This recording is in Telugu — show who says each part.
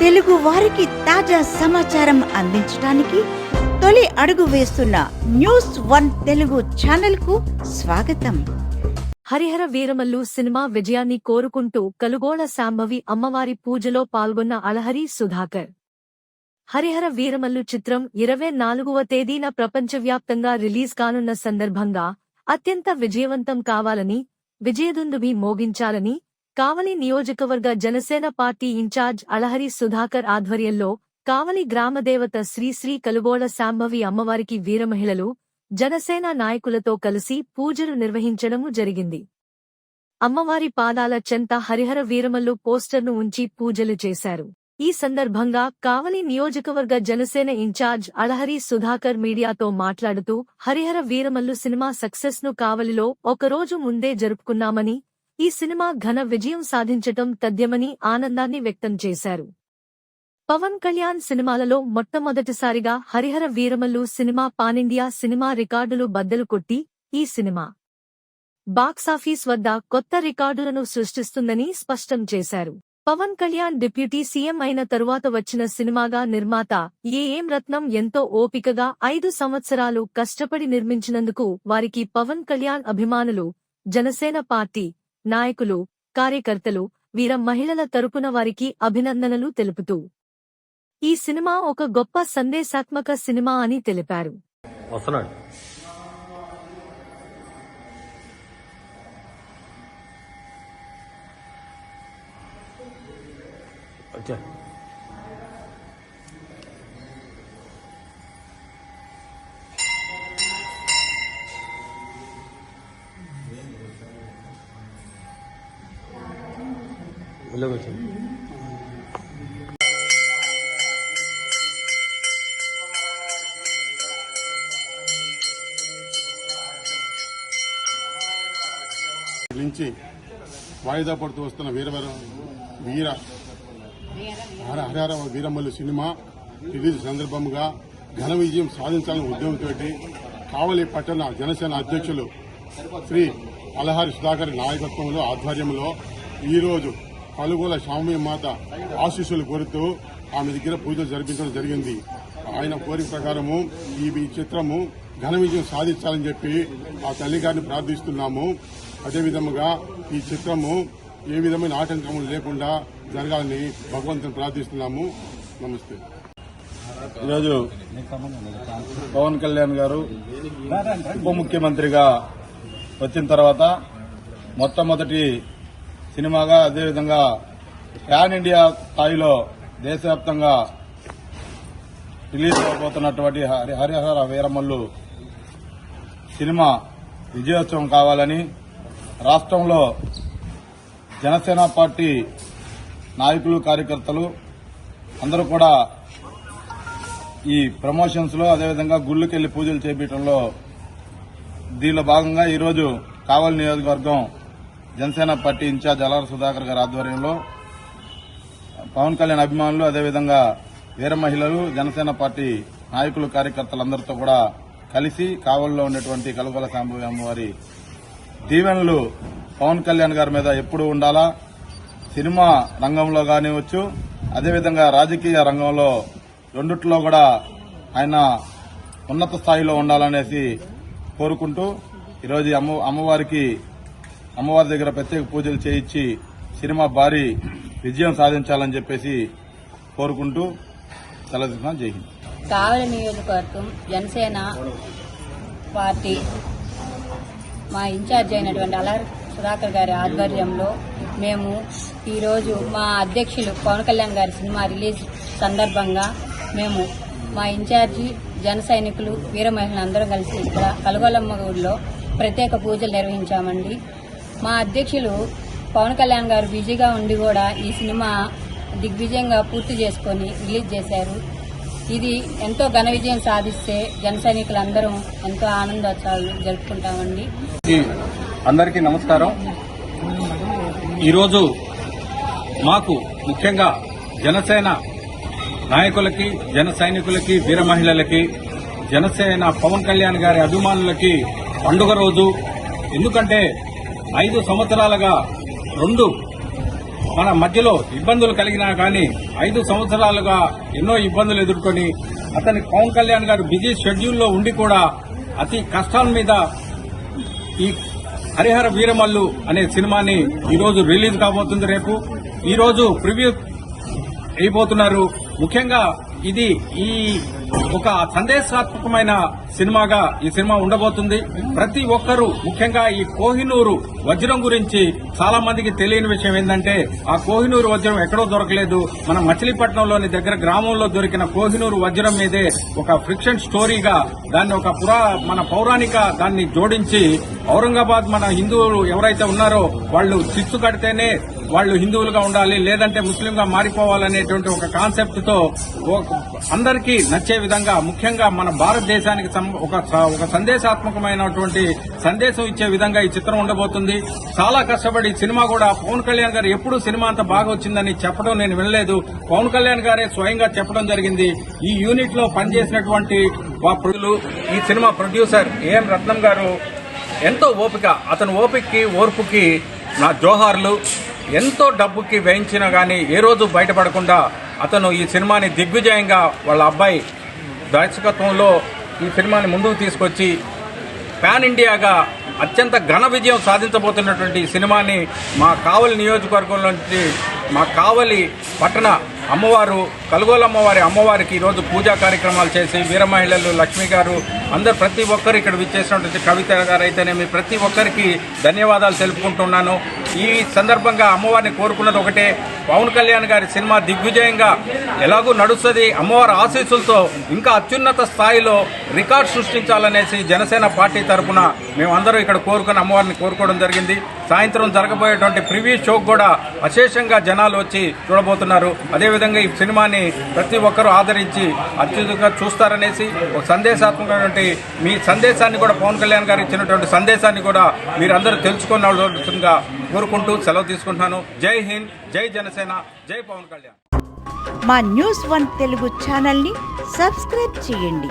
Speaker 1: తెలుగు వారికి తాజా సమాచారం అందించడానికి తొలి అడుగు వేస్తున్న న్యూస్ వన్ తెలుగు ఛానల్కు స్వాగతం.
Speaker 2: హరిహర వీరమల్లు సినిమా విజయాన్ని కోరుకుంటూ కలుగోళ శాంభవి అమ్మవారి పూజలో పాల్గొన్న అలహరి సుధాకర్. హరిహర వీరమల్లు చిత్రం ఇరవై నాలుగవ తేదీన ప్రపంచవ్యాప్తంగా రిలీజ్ కానున్న సందర్భంగా అత్యంత విజయవంతం కావాలని విజయదుందుభి మోగించాలని కావలి నియోజకవర్గ జనసేన పార్టీ ఇన్ఛార్జ్ అలహరి సుధాకర్ ఆధ్వర్యంలో కావలి గ్రామదేవత శ్రీశ్రీ కలుగోళ శాంభవి అమ్మవారికి వీరమహిళలు జనసేన నాయకులతో కలిసి పూజలు నిర్వహించడము జరిగింది. అమ్మవారి పాదాల చెంత హరిహర వీరమల్లు పోస్టర్ను ఉంచి పూజలు చేశారు. ఈ సందర్భంగా కావలి నియోజకవర్గ జనసేన ఇన్ఛార్జ్ అళహరి సుధాకర్ మీడియాతో మాట్లాడుతూ హరిహర వీరమల్లు సినిమా సక్సెస్ను కావలిలో ఒకరోజు ముందే జరుపుకున్నామని ఈ సినిమా ఘన విజయం సాధించటం తథ్యమని ఆనందాన్ని వ్యక్తం చేశారు. పవన్ కళ్యాణ్ సినిమాలలో మొట్టమొదటిసారిగా Harihara Veeramallu cinema pan India cinema రికార్డులు బద్దలు కొట్టి ఈ సినిమా బాక్సాఫీస్ వద్ద కొత్త రికార్డులను సృష్టిస్తుందని స్పష్టం చేశారు. పవన్ కళ్యాణ్ డిప్యూటీ సీఎం అయిన తరువాత వచ్చిన సినిమాగా నిర్మాత ఏఎం రత్నం ఎంతో ఓపికగా ఐదు సంవత్సరాలు కష్టపడి నిర్మించినందుకు వారికి పవన్ కళ్యాణ్ అభిమానులు జనసేన పార్టీ నాయకులు కార్యకర్తలు వీర మహిళల తరపున వారికి అభినందనలు తెలుపుతూ. ఈ సినిమా ఒక గొప్ప సందేశాత్మక సినిమా అని తెలిపారు.
Speaker 3: వస్తున్నాడు. వచ్చా
Speaker 4: నుంచి వాయిదా పడుతూ వస్తున్న వీరవర వీర హర హరహర వీరమ్మలు సినిమా రిలీజ్ సందర్భంగా ఘన విజయం సాధించాలని ఉద్యమంతో కావలి పట్టణ జనసేన అధ్యక్షులు శ్రీ అలహారి సుధాకర్ నాయకత్వంలో ఆధ్వర్యంలో ఈరోజు కలుగోల స్వామి మాత ఆశీస్సులు కోరుతూ ఆమె దగ్గర పూజలు జరిపించడం జరిగింది. ఆయన కోరిక ప్రకారము ఈ ఈ చిత్రము ఘన విజయం సాధించాలని చెప్పి ఆ తల్లి గారిని ప్రార్థిస్తున్నాము. అదేవిధముగా ఈ చిత్రము ఏ విధమైన ఆటంకములు లేకుండా జరగాలని భగవంతుని ప్రార్థిస్తున్నాము. నమస్తే.
Speaker 5: ఈరోజు పవన్ కళ్యాణ్ గారు ఉప ముఖ్యమంత్రిగా వచ్చిన తర్వాత మొట్టమొదటి సినిమాగా అదేవిధంగా ప్యాన్ ఇండియా స్థాయిలో దేశవ్యాప్తంగా రిలీజ్ అవబోతున్నటువంటి హరి హరిహర వీరమల్లు సినిమా విజయోత్సవం కావాలని రాష్ట్రంలో జనసేన పార్టీ నాయకులు కార్యకర్తలు అందరూ కూడా ఈ ప్రమోషన్స్లో అదేవిధంగా గుళ్ళుకెళ్ళి పూజలు చేపించడంలో దీనిలో భాగంగా ఈరోజు కావలి నియోజకవర్గం జనసేన పార్టీ ఇన్ఛార్జ్ అలర్ సుధాకర్ గారి ఆధ్వర్యంలో పవన్ కళ్యాణ్ అభిమానులు అదేవిధంగా వీర మహిళలు జనసేన పార్టీ నాయకులు కార్యకర్తలందరితో కూడా కలిసి కావల్లో ఉన్నటువంటి కలుగల సాంబవి అమ్మవారి దీవెనలు పవన్ కళ్యాణ్ గారి మీద ఎప్పుడు ఉండాలా? సినిమా రంగంలో కానివచ్చు అదేవిధంగా రాజకీయ రంగంలో రెండిట్లో కూడా ఆయన ఉన్నత స్థాయిలో ఉండాలనేసి కోరుకుంటూ ఈరోజు అమ్మ అమ్మవారికి అమ్మవారి దగ్గర ప్రత్యేక పూజలు చేయించి సినిమా భారీ విజయం సాధించాలని చెప్పేసి కోరుకుంటూ సెలవు జై హింద్.
Speaker 6: కావలి నియోజకవర్గం జనసేన పార్టీ మా ఇన్ఛార్జ్ అయినటువంటి అలర్ సుధాకర్ గారి ఆధ్వర్యంలో మేము ఈరోజు మా అధ్యక్షులు పవన్ కళ్యాణ్ గారి సినిమా రిలీజ్ సందర్భంగా మేము మా ఇన్ఛార్జి జన సైనికులు వీర మహిళలు అందరం కలిసి ఇక్కడ కలగొలమ్మ ఊళ్ళో ప్రత్యేక పూజలు నిర్వహించామండి. మా అధ్యక్షులు పవన్ కళ్యాణ్ గారు బిజీగా ఉండి కూడా ఈ సినిమా దిగ్విజయంగా పూర్తి చేసుకొని రిలీజ్ చేశారు. ఇది ఎంతో ఘన విజయం సాధిస్తే జన సైనికులందరం ఎంతో ఆనందోత్సవాలు జరుపుకుంటామండి.
Speaker 7: అందరికీ నమస్కారం. ఈరోజు మాకు ముఖ్యంగా జనసేన నాయకులకి జన సైనికులకి వీర మహిళలకి జనసేన పవన్ కళ్యాణ్ గారి అభిమానులకి పండుగ రోజు. ఎందుకంటే ఐదు సంవత్సరాలుగా రెండు మన మధ్యలో ఇబ్బందులు కలిగినా కానీ ఐదు సంవత్సరాలుగా ఎన్నో ఇబ్బందులు ఎదుర్కొని అతని పవన్ కళ్యాణ్ గారు బిజీ షెడ్యూల్లో ఉండి కూడా అతి కష్టాల మీద ఈ హరిహర వీరమల్లు అనే సినిమాని ఈరోజు రిలీజ్ కాబోతుంది రేపు. ఈరోజు ప్రివ్యూ అయిపోతున్నారు. ముఖ్యంగా ఇది ఈ ఒక సందేశాత్మకమైన సినిమాగా ఈ సినిమా ఉండబోతుంది. ప్రతి ఒక్కరూ ముఖ్యంగా ఈ కోహినూరు వజ్రం గురించి చాలా మందికి తెలియని విషయం ఏంటంటే ఆ కోహినూరు వజ్రం ఎక్కడో దొరకలేదు. మన మచిలీపట్నంలోని దగ్గర గ్రామంలో దొరికిన కోహినూరు వజ్రం మీదే ఒక ఫ్రిక్షన్ స్టోరీగా దాన్ని ఒక పురా మన పౌరాణిక దాన్ని జోడించి ఔరంగాబాద్ మన హిందువులు ఎవరైతే ఉన్నారో వాళ్ళు చిచ్చు కడితేనే వాళ్ళు హిందువులుగా ఉండాలి లేదంటే ముస్లింగా మారిపోవాలనేటువంటి ఒక కాన్సెప్ట్తో అందరికీ నచ్చే విధంగా ముఖ్యంగా మన భారతదేశానికి ఒక ఒక సందేశాత్మకమైనటువంటి సందేశం ఇచ్చే విధంగా ఈ చిత్రం ఉండబోతుంది. చాలా కష్టపడి సినిమా కూడా పవన్ కళ్యాణ్ గారు ఎప్పుడు సినిమా అంత బాగా వచ్చిందని చెప్పడం నేను వినలేదు. పవన్ కళ్యాణ్ గారే స్వయంగా చెప్పడం జరిగింది. ఈ యూనిట్లో పనిచేసినటువంటి ప్రజలు ఈ సినిమా ప్రొడ్యూసర్ ఏఎం రత్నం గారు ఎంతో ఓపిక అతని ఓపికకి ఓర్పుకి నా జోహార్లు ఎంతో డబ్బుకి వేయించినా కానీ ఏ రోజు బయటపడకుండా అతను ఈ సినిమాని దిగ్విజయంగా వాళ్ళ అబ్బాయి దర్శకత్వంలో ఈ సినిమాని ముందుకు తీసుకొచ్చి పాన్ ఇండియాగా అత్యంత ఘన విజయం సాధించబోతున్నటువంటి సినిమాని మా కావలి నియోజకవర్గం నుంచి మా కావలి పట్టణ అమ్మవారు కలుగోలు అమ్మవారి అమ్మవారికి ఈరోజు పూజా కార్యక్రమాలు చేసి వీర మహిళలు లక్ష్మి గారు అందరు ప్రతి ఒక్కరు ఇక్కడ విచ్చేసినటువంటి కవిత గారు అయితేనేమి ప్రతి ఒక్కరికి ధన్యవాదాలు తెలుపుకుంటున్నాను. ఈ సందర్భంగా అమ్మవారిని కోరుకున్నది ఒకటే పవన్ కళ్యాణ్ గారి సినిమా దిగ్విజయంగా ఎలాగూ నడుస్తుంది అమ్మవారి ఆశీస్సులతో ఇంకా అత్యున్నత స్థాయిలో రికార్డ్ సృష్టించాలనేసి జనసేన పార్టీ తరఫున మేమందరూ ఇక్కడ కోరుకుని అమ్మవారిని కోరుకోవడం జరిగింది. సాయంత్రం జరగబోయేటువంటి ప్రివ్యూ షోకు కూడా అశేషంగా జనాలు వచ్చి చూడబోతున్నారు. అదేవిధంగా ఈ సినిమాని ప్రతి ఒక్కరూ ఆదరించి అత్యధికంగా చూస్తారనేసి ఒక సందేశాత్మకమైనటువంటి మీ సందేశాన్ని కూడా పవన్ కళ్యాణ్ గారు ఇచ్చినటువంటి సందేశాన్ని కూడా మీరందరూ తెలుసుకున్నగా కోరుకుంటూ సెలవు తీసుకుంటున్నాను. జై హింద్ జై జనసేన జై పవన్ కళ్యాణ్.
Speaker 1: మా న్యూస్ వన్ తెలుగు ఛానల్ని సబ్స్క్రైబ్ చేయండి.